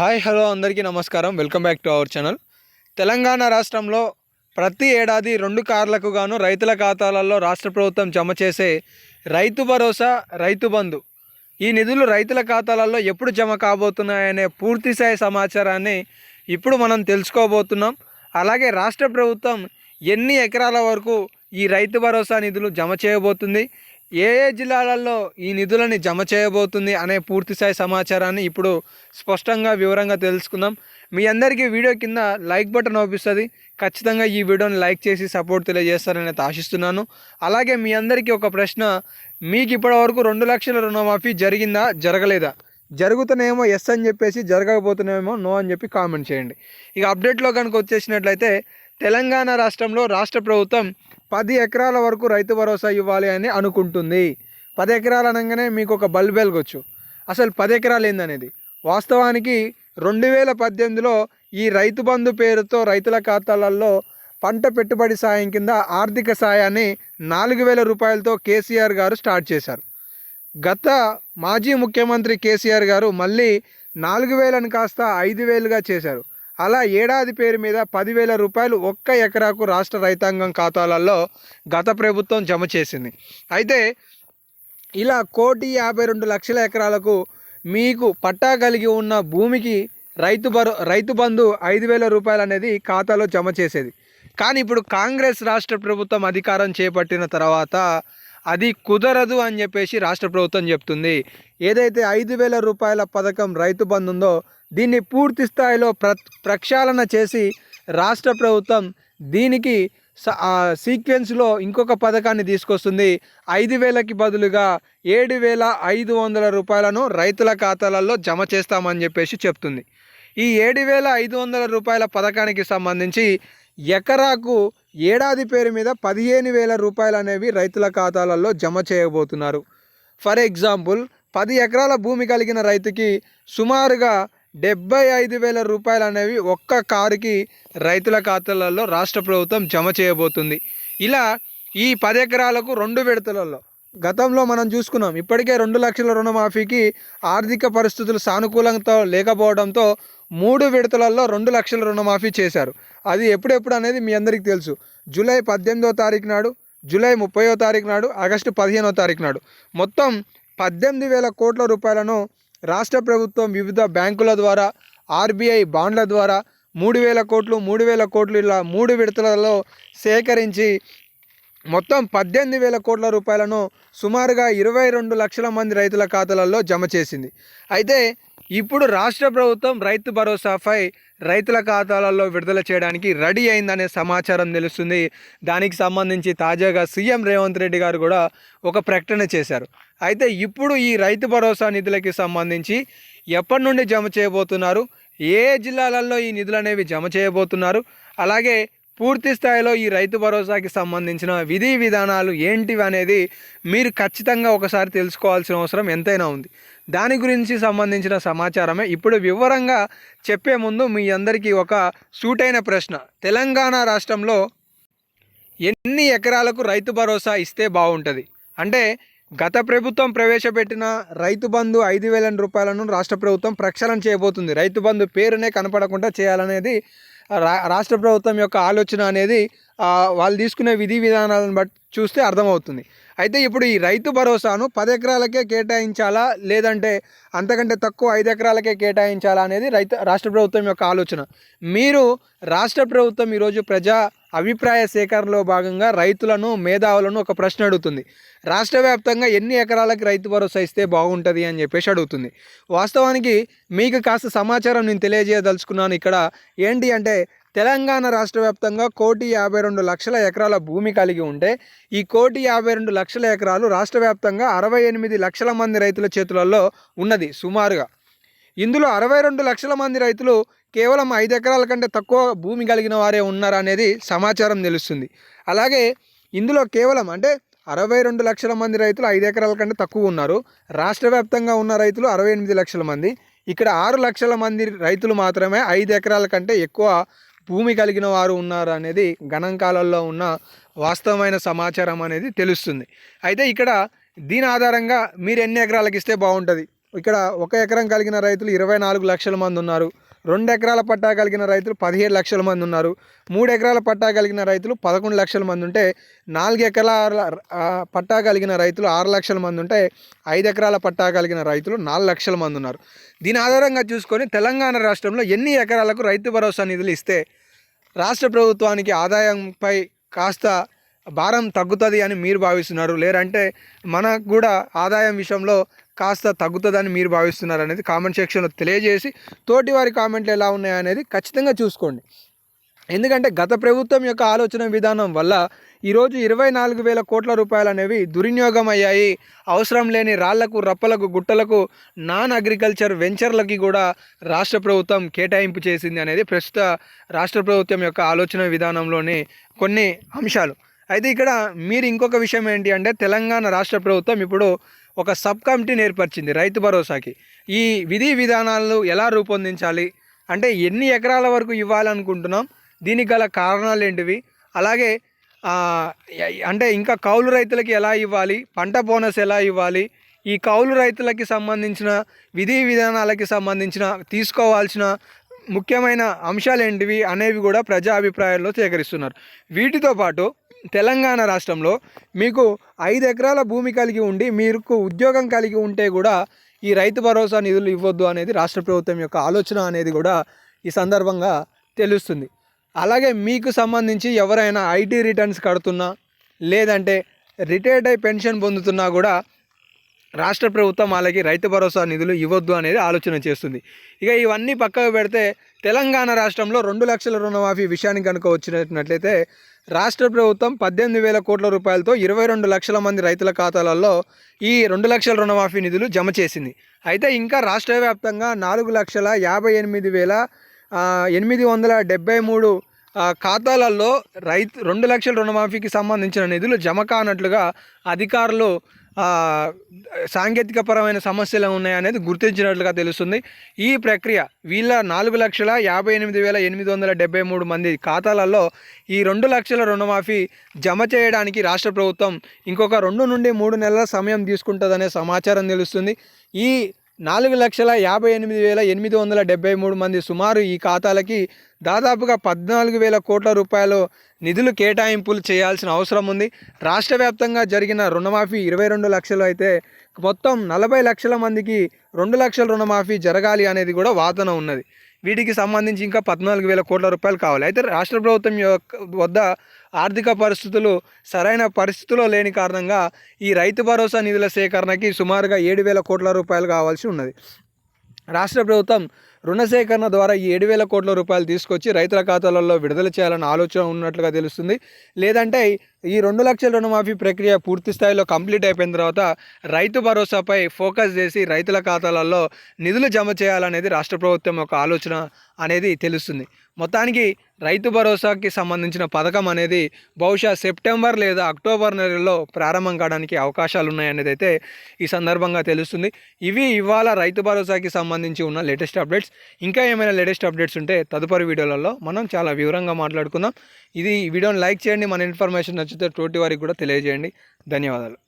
Hi hello అందరికీ నమస్కారం. Welcome back to our channel. Telangana రాష్ట్రంలో ప్రతి ఏడాది రెండు కార్లకు గాను రైతుల ఖాతాలలో రాష్ట్ర ప్రభుత్వం జమ చేసే రైతు భరోసా రైతు బంధు. ఈ నిధులు రైతుల ఖాతాలలో ఎప్పుడు జమ కాబోతున్నాయనే పూర్తి స్థాయి సమాచారాన్ని ఇప్పుడు మనం తెలుసుకోబోతున్నాం. అలాగే రాష్ట్ర ప్రభుత్వం ఎన్ని ఎకరాల వరకు ఈ రైతు భరోసా నిధులు జమ చేయబోతుంది? ఏ ఏ జిల్లాలలో ఈ నిధులని జమ చేయబోతుంది అనే పూర్తిస్థాయి సమాచారాన్ని ఇప్పుడు స్పష్టంగా వివరంగా తెలుసుకుందాం. మీ అందరికీ వీడియో కింద లైక్ బటన్ అవుపిస్తుంది ఖచ్చితంగా ఈ వీడియోని లైక్ చేసి సపోర్ట్ తెలియజేస్తారని ఆశిస్తున్నాను. అలాగే మీ అందరికీ ఒక ప్రశ్న. మీకు ఇప్పటివరకు రెండు లక్షల రుణమాఫీ జరిగిందా? జరగలేదా? జరుగుతున్నాయేమో ఎస్ అని చెప్పేసి జరగకపోతున్నాయేమో నో అని చెప్పి కామెంట్ చేయండి. ఇక అప్డేట్లో కనుక వచ్చేసినట్లయితే తెలంగాణ రాష్ట్రంలో రాష్ట్ర ప్రభుత్వం పది ఎకరాల వరకు రైతు భరోసా ఇవ్వాలి అని అనుకుంటుంది. పది ఎకరాలు అనగానే మీకు ఒక బల్బ్ వెలగొచ్చు. అసలు పది ఎకరాలు ఏందనేది? వాస్తవానికి రెండు వేల పద్దెనిమిదిలో ఈ రైతు బంధు పేరుతో రైతుల ఖాతాలలో పంట పెట్టుబడి సాయం కింద ఆర్థిక సాయాన్ని నాలుగు వేల రూపాయలతో కేసీఆర్ గారు స్టార్ట్ చేశారు. గత మాజీ ముఖ్యమంత్రి కేసీఆర్ గారు మళ్ళీ నాలుగు వేలను కాస్త ఐదు వేలుగా చేశారు. అలా ఏడాది పేరు మీద పదివేల రూపాయలు ఒక్క ఎకరాకు రాష్ట్ర రైతాంగం ఖాతాలలో గత ప్రభుత్వం జమ చేసింది. అయితే ఇలా కోటి యాభై రెండు లక్షల ఎకరాలకు మీకు పట్టా కలిగి ఉన్న భూమికి రైతు బరు రైతు బంధు ఐదు వేల రూపాయలు అనేది ఖాతాలో జమ చేసేది. కానీ ఇప్పుడు కాంగ్రెస్ రాష్ట్ర ప్రభుత్వం అధికారం చేపట్టిన తర్వాత అది కుదరదు అని చెప్పేసి రాష్ట్ర ప్రభుత్వం చెప్తుంది. ఏదైతే ఐదు వేల రూపాయల పథకం రైతు బంధు ఉందో దీన్ని పూర్తి స్థాయిలో ప్ర ప్రక్షాళన చేసి రాష్ట్ర ప్రభుత్వం దీనికి స- సీక్వెన్స్లో ఇంకొక పథకాన్ని తీసుకొస్తుంది. ఐదు వేలకి బదులుగా ఏడు వేల ఐదు వందల రూపాయలను రైతుల ఖాతాలలో జమ చేస్తామని చెప్పేసి చెప్తుంది. ఈ ఏడు వేల ఐదు వందల రూపాయల పథకానికి సంబంధించి ఎకరాకు ఏడాది పేరు మీద పదిహేను వేల రూపాయలు అనేవి రైతుల ఖాతాలలో జమ చేయబోతున్నారు. ఫర్ ఎగ్జాంపుల్ పది ఎకరాల భూమి కలిగిన రైతుకి సుమారుగా డెబ్బై ఐదు వేల రూపాయలు అనేవి ఒక్క కారుకి రైతుల ఖాతాలలో రాష్ట్ర ప్రభుత్వం జమ చేయబోతుంది. ఇలా ఈ పది ఎకరాలకు రెండు విడతలలో గతంలో మనం చూసుకున్నాం ఇప్పటికే రెండు లక్షల రుణమాఫీకి ఆర్థిక పరిస్థితులు సానుకూలంతో లేకపోవడంతో మూడు విడతలలో రెండు లక్షల రుణమాఫీ చేశారు. అది ఎప్పుడెప్పుడు అనేది మీ అందరికీ తెలుసు. జూలై పద్దెనిమిదో తారీఖు నాడు జూలై ముప్పయో తారీఖు నాడు ఆగస్టు పదిహేనో తారీఖు నాడు. మొత్తం పద్దెనిమిది వేల కోట్ల రూపాయలను రాష్ట్ర ప్రభుత్వం వివిధ బ్యాంకుల ద్వారా ఆర్బీఐ బాండ్ల ద్వారా మూడు వేల కోట్లు మూడు వేల కోట్లు ఇలా మూడు విడతలలో సేకరించి మొత్తం పద్దెనిమిది వేల కోట్ల రూపాయలను సుమారుగా ఇరవై రెండు లక్షల మంది రైతుల ఖాతాలలో జమ చేసింది. అయితే ఇప్పుడు రాష్ట్ర ప్రభుత్వం రైతు భరోసాపై రైతుల ఖాతాలలో విడుదల చేయడానికి రెడీ అయిందనే సమాచారం తెలుస్తుంది. దానికి సంబంధించి తాజాగా సీఎం రేవంత్ రెడ్డి గారు కూడా ఒక ప్రకటన చేశారు. అయితే ఇప్పుడు ఈ రైతు భరోసా నిధులకి సంబంధించి ఎప్పటి నుండి జమ చేయబోతున్నారు? ఏ జిల్లాలలో ఈ నిధులు అనేవి జమ చేయబోతున్నారు? అలాగే పూర్తి స్థాయిలో ఈ రైతు భరోసాకి సంబంధించిన విధి విధానాలు ఏంటివి అనేది మీరు ఖచ్చితంగా ఒకసారి తెలుసుకోవాల్సిన అవసరం ఎంతైనా ఉంది. దాని గురించి సంబంధించిన సమాచారమే. ఇప్పుడు వివరంగా చెప్పే ముందు మీ అందరికీ ఒక సూటైన ప్రశ్న. తెలంగాణ రాష్ట్రంలో ఎన్ని ఎకరాలకు రైతు భరోసా ఇస్తే బాగుంటుంది? అంటే గత ప్రభుత్వం ప్రవేశపెట్టిన రైతు బంధు ఐదు వేల రూపాయలను రాష్ట్ర ప్రభుత్వం ప్రక్షాళన చేయబోతుంది. రైతు బంధు పేరునే కనపడకుండా చేయాలనేది రా రాష్ట్ర ప్రభుత్వం యొక్క ఆలోచన అనేది వాళ్ళు తీసుకునే విధి విధానాలను బట్టి చూస్తే అర్థమవుతుంది. అయితే ఇప్పుడు ఈ రైతు భరోసాను పది ఎకరాలకే కేటాయించాలా? లేదంటే అంతకంటే తక్కువ ఐదు ఎకరాలకే కేటాయించాలా అనేది రైతు రాష్ట్ర ప్రభుత్వం యొక్క ఆలోచన. మీరు రాష్ట్ర ప్రభుత్వం ఈరోజు ప్రజా అభిప్రాయ సేకరణలో భాగంగా రైతులను మేధావులను ఒక ప్రశ్న అడుగుతుంది. రాష్ట్ర వ్యాప్తంగా ఎన్ని ఎకరాలకి రైతు భరోసా ఇస్తే బాగుంటుంది అని చెప్పేసి అడుగుతుంది. వాస్తవానికి మీకు కాస్త సమాచారం నేను తెలియజేయదలుచుకున్నాను ఇక్కడ. ఏంటి అంటే తెలంగాణ రాష్ట్ర వ్యాప్తంగా కోటి యాభై రెండు లక్షల ఎకరాల భూమి కలిగి ఉంటే ఈ కోటి యాభై రెండు లక్షల ఎకరాలు రాష్ట్ర వ్యాప్తంగా అరవై ఎనిమిది లక్షల మంది రైతుల చేతులలో ఉన్నది సుమారుగా. ఇందులో అరవై రెండు లక్షల మంది రైతులు కేవలం ఐదు ఎకరాల కంటే తక్కువ భూమి కలిగిన వారే ఉన్నారనేది సమాచారం తెలుస్తుంది. అలాగే ఇందులో కేవలం అంటే అరవై రెండు లక్షల మంది రైతులు ఐదు ఎకరాల కంటే తక్కువ ఉన్నారు. రాష్ట్ర వ్యాప్తంగా ఉన్న రైతులు అరవై ఎనిమిది లక్షల మంది. ఇక్కడ ఆరు లక్షల మంది రైతులు మాత్రమే ఐదు ఎకరాల కంటే ఎక్కువ భూమి కలిగిన వారు ఉన్నారు అనేది గణాంకాలలో ఉన్న వాస్తవమైన సమాచారం అనేది తెలుస్తుంది. అయితే ఇక్కడ దీని ఆధారంగా మీరు ఎన్ని ఎకరాలకు ఇస్తే బాగుంటుంది? ఇక్కడ ఒక ఎకరం కలిగిన రైతులు ఇరవై నాలుగు లక్షల మంది ఉన్నారు. రెండు ఎకరాల పట్టా కలిగిన రైతులు పదిహేడు లక్షల మంది ఉన్నారు. మూడు ఎకరాల పట్టా కలిగిన రైతులు పదకొండు లక్షల మంది ఉంటే నాలుగు ఎకరాల పట్టా కలిగిన రైతులు ఆరు లక్షల మంది ఉంటే ఐదు ఎకరాల పట్టా కలిగిన రైతులు నాలుగు లక్షల మంది ఉన్నారు. దీని ఆధారంగా చూసుకొని తెలంగాణ రాష్ట్రంలో ఎన్ని ఎకరాలకు రైతు భరోసా నిధులు ఇస్తే రాష్ట్ర ప్రభుత్వానికి ఆదాయంపై కాస్త భారం తగ్గుతుంది అని మీరు భావిస్తున్నారు. లేరంటే మనకు కూడా ఆదాయం విషయంలో కాస్త తగ్గుతుందని మీరు భావిస్తున్నారు అనేది కామెంట్ సెక్షన్లో తెలియజేసి తోటి వారి కామెంట్లు ఎలా ఉన్నాయనేది ఖచ్చితంగా చూసుకోండి. ఎందుకంటే గత ప్రభుత్వం యొక్క ఆలోచన విధానం వల్ల ఈరోజు ఇరవై నాలుగు వేల కోట్ల రూపాయలు అనేవి దుర్వినియోగం అయ్యాయి అవసరం లేని రాళ్ళకు రప్పలకు గుట్టలకు నాన్ అగ్రికల్చర్ వెంచర్లకి కూడా రాష్ట్ర ప్రభుత్వం కేటాయింపు చేసింది అనేది ప్రస్తుత రాష్ట్ర ప్రభుత్వం యొక్క ఆలోచన విధానంలోని కొన్ని అంశాలు. అయితే ఇక్కడ మీరు ఇంకొక విషయం ఏంటి అంటే తెలంగాణ రాష్ట్ర ప్రభుత్వం ఇప్పుడు ఒక సబ్ కమిటీని ఏర్పరిచింది రైతు భరోసాకి. ఈ విధి విధానాలను ఎలా రూపొందించాలి? అంటే ఎన్ని ఎకరాల వరకు ఇవ్వాలనుకుంటున్నాం? దీనికి గల కారణాలు ఏంటివి? అలాగే అంటే ఇంకా కౌలు రైతులకి ఎలా ఇవ్వాలి? పంట బోనస్ ఎలా ఇవ్వాలి? ఈ కౌలు రైతులకి సంబంధించిన విధి విధానాలకి సంబంధించిన తీసుకోవాల్సిన ముఖ్యమైన అంశాలు ఏంటివి అనేవి కూడా ప్రజా అభిప్రాయాల్లో సేకరిస్తున్నారు. వీటితో పాటు తెలంగాణ రాష్ట్రంలో మీకు ఐదు ఎకరాల భూమి కలిగి ఉండి మీకు ఉద్యోగం కలిగి ఉంటే కూడా ఈ రైతు భరోసా నిధులు ఇవ్వద్దు అనేది రాష్ట్ర ప్రభుత్వం యొక్క ఆలోచన అనేది కూడా ఈ సందర్భంగా తెలుస్తుంది. అలాగే మీకు సంబంధించి ఎవరైనా ఐటీ రిటర్న్స్ కడుతున్నా లేదంటే రిటైర్డ్ అయి పెన్షన్ పొందుతున్నా కూడా రాష్ట్ర ప్రభుత్వం వాళ్ళకి రైతు భరోసా నిధులు ఇవ్వద్దు అనేది ఆలోచన చేస్తుంది. ఇక ఇవన్నీ పక్కకు పెడితే తెలంగాణ రాష్ట్రంలో రెండు లక్షల రుణమాఫీ విషయానికి కనుక వచ్చినట్లయితే రాష్ట్ర ప్రభుత్వం పద్దెనిమిది వేల కోట్ల రూపాయలతో ఇరవై రెండు లక్షల మంది రైతుల ఖాతాలలో ఈ రెండు లక్షల రుణమాఫీ నిధులు జమ చేసింది. అయితే ఇంకా రాష్ట్ర వ్యాప్తంగా నాలుగు లక్షల యాభై ఎనిమిది వేల ఎనిమిది వందల డెబ్బై మూడు ఖాతాలలో రైతు రెండు లక్షల రుణమాఫీకి సంబంధించిన నిధులు జమ కానట్లుగా అధికారులు సాంకేతికపరమైన సాంకేతిక పరమైన సమస్యలు ఉన్నాయనేది గుర్తించినట్లుగా తెలుస్తుంది. ఈ ప్రక్రియ వీళ్ళ నాలుగు లక్షల యాభై ఎనిమిది వేల ఎనిమిది వందల డెబ్బై మూడు మంది ఖాతాలలో ఈ రెండు లక్షల రుణమాఫీ జమ చేయడానికి రాష్ట్ర ప్రభుత్వం ఇంకొక రెండు నుండి మూడు నెలల సమయం తీసుకుంటుందనే సమాచారం తెలుస్తుంది. ఈ నాలుగు లక్షల యాభై ఎనిమిది వేల ఎనిమిది వందల డెబ్బై మూడు మంది సుమారు ఈ ఖాతాలకి దాదాపుగా పద్నాలుగు వేల కోట్ల రూపాయలు నిధులు కేటాయింపులు చేయాల్సిన అవసరం ఉంది. రాష్ట్ర వ్యాప్తంగా జరిగిన రుణమాఫీ ఇరవై రెండు లక్షలు అయితే మొత్తం నలభై లక్షల మందికి రెండు లక్షల రుణమాఫీ జరగాలి అనేది కూడా వాదన ఉన్నది. వీటికి సంబంధించి ఇంకా పద్నాలుగు వేల కోట్ల రూపాయలు కావాలి. అయితే రాష్ట్ర ప్రభుత్వం యొక్క వద్ద ఆర్థిక పరిస్థితులు సరైన పరిస్థితుల్లో లేని కారణంగా ఈ రైతు భరోసా నిధుల సేకరణకి సుమారుగా ఏడు వేల కోట్ల రూపాయలు కావాల్సి ఉన్నది. రాష్ట్ర ప్రభుత్వం రుణ సేకరణ ద్వారా ఈ ఏడు వేల కోట్ల రూపాయలు తీసుకొచ్చి రైతుల ఖాతాలలో విడుదల చేయాలన్న ఆలోచన ఉన్నట్లుగా తెలుస్తుంది. లేదంటే ఈ రెండు లక్షల రుణమాఫీ ప్రక్రియ పూర్తి స్థాయిలో కంప్లీట్ అయిపోయిన తర్వాత రైతు భరోసాపై ఫోకస్ చేసి రైతుల ఖాతాలలో నిధులు జమ చేయాలనేది రాష్ట్ర ప్రభుత్వం యొక్క ఆలోచన అనేది తెలుస్తుంది. మొత్తానికి రైతు భరోసాకి సంబంధించిన పథకం అనేది బహుశా సెప్టెంబర్ లేదా అక్టోబర్ నెలలో ప్రారంభం కావడానికి అవకాశాలు ఉన్నాయనేది అయితే ఈ సందర్భంగా తెలుస్తుంది. ఇవి ఇవాళ రైతు భరోసాకి సంబంధించి ఉన్న లేటెస్ట్ అప్డేట్స్. ఇంకా ఏమైనా లేటెస్ట్ అప్డేట్స్ ఉంటే తదుపరి వీడియోలలో మనం చాలా వివరంగా మాట్లాడుకుందాం. ఇది ఈ వీడియోని లైక్ చేయండి. మన ఇన్ఫర్మేషన్ నచ్చితే తోటి వారికి కూడా తెలియజేయండి. ధన్యవాదాలు.